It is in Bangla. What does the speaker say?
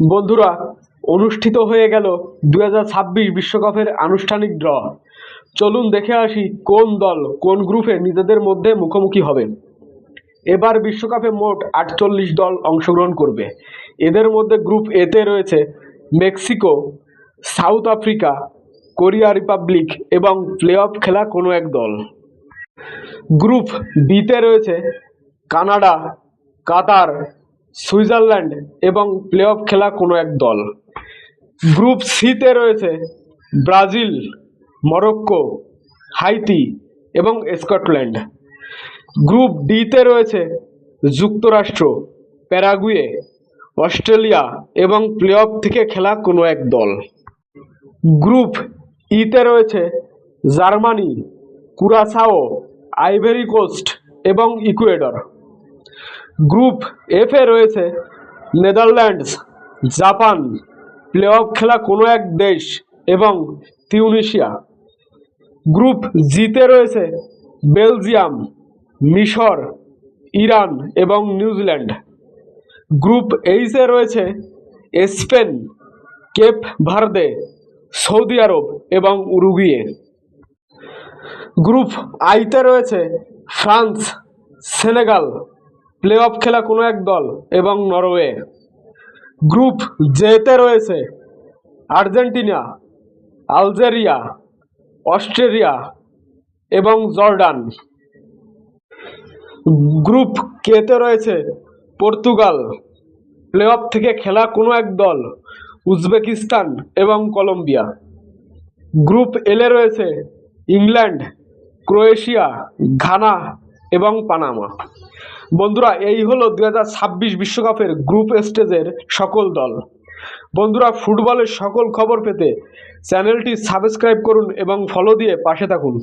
বন্ধুরা, অনুষ্ঠিত হয়ে গেল দু হাজার বিশ্বকাপের আনুষ্ঠানিক ড্র। চলুন দেখে আসি কোন দল কোন গ্রুপে নিজেদের মধ্যে মুখোমুখি হবে। এবার বিশ্বকাপে মোট আটচল্লিশ দল অংশগ্রহণ করবে। এদের মধ্যে গ্রুপ এতে রয়েছে Mexico, South Africa, Korea Republic এবং প্লে অফ খেলা কোনো এক দল। গ্রুপ বিতে রয়েছে কানাডা, কাতার সুইজারল্যান্ড এবং প্লে অফ খেলা কোনো এক দল। গ্রুপ সিতে রয়েছে ব্রাজিল, মরক্কো, হাইতি এবং স্কটল্যান্ড। গ্রুপ ডিতে রয়েছে যুক্তরাষ্ট্র, প্যারাগুয়ে, অস্ট্রেলিয়া এবং প্লে অফ থেকে খেলা কোনো এক দল। গ্রুপ ইতে রয়েছে জার্মানি, কুরাসাও, আইভেরি কোস্ট এবং ইকুয়েডর। গ্রুপ এফে রয়েছে নেদারল্যান্ডস, জাপান প্লে অফ খেলা কোনো এক দেশ এবং তিউনিশিয়া। গ্রুপ জিতে রয়েছে বেলজিয়াম, মিশর, ইরান এবং নিউজিল্যান্ড। গ্রুপ এইচে রয়েছে স্পেন, কেপ ভার্দে সৌদি আরব এবং উরুগুয়ে। গ্রুপ আইতে রয়েছে ফ্রান্স, সেনেগাল প্লে অফ খেলা কোনো এক দল এবং নরওয়ে। গ্রুপ জেতে রয়েছে আর্জেন্টিনা, আলজেরিয়া, অস্ট্রেলিয়া এবং জর্ডান। গ্রুপ কেতে রয়েছে পর্তুগাল। প্লে অফ থেকে খেলা কোনো এক দল উজবেকিস্তান এবং কলম্বিয়া। গ্রুপ এলে রয়েছে ইংল্যান্ড, ক্রোয়েশিয়া, ঘানা এবং পানামা। বন্ধুরা, এই হলো দু ছাব্বিশ বিশ্বকাপের গ্রুপ স্টেজের সকল দল। বন্ধুরা, ফুটবলের সকল খবর পেতে চ্যানেলটি সাবস্ক্রাইব করুন এবং ফলো দিয়ে পাশে থাকুন।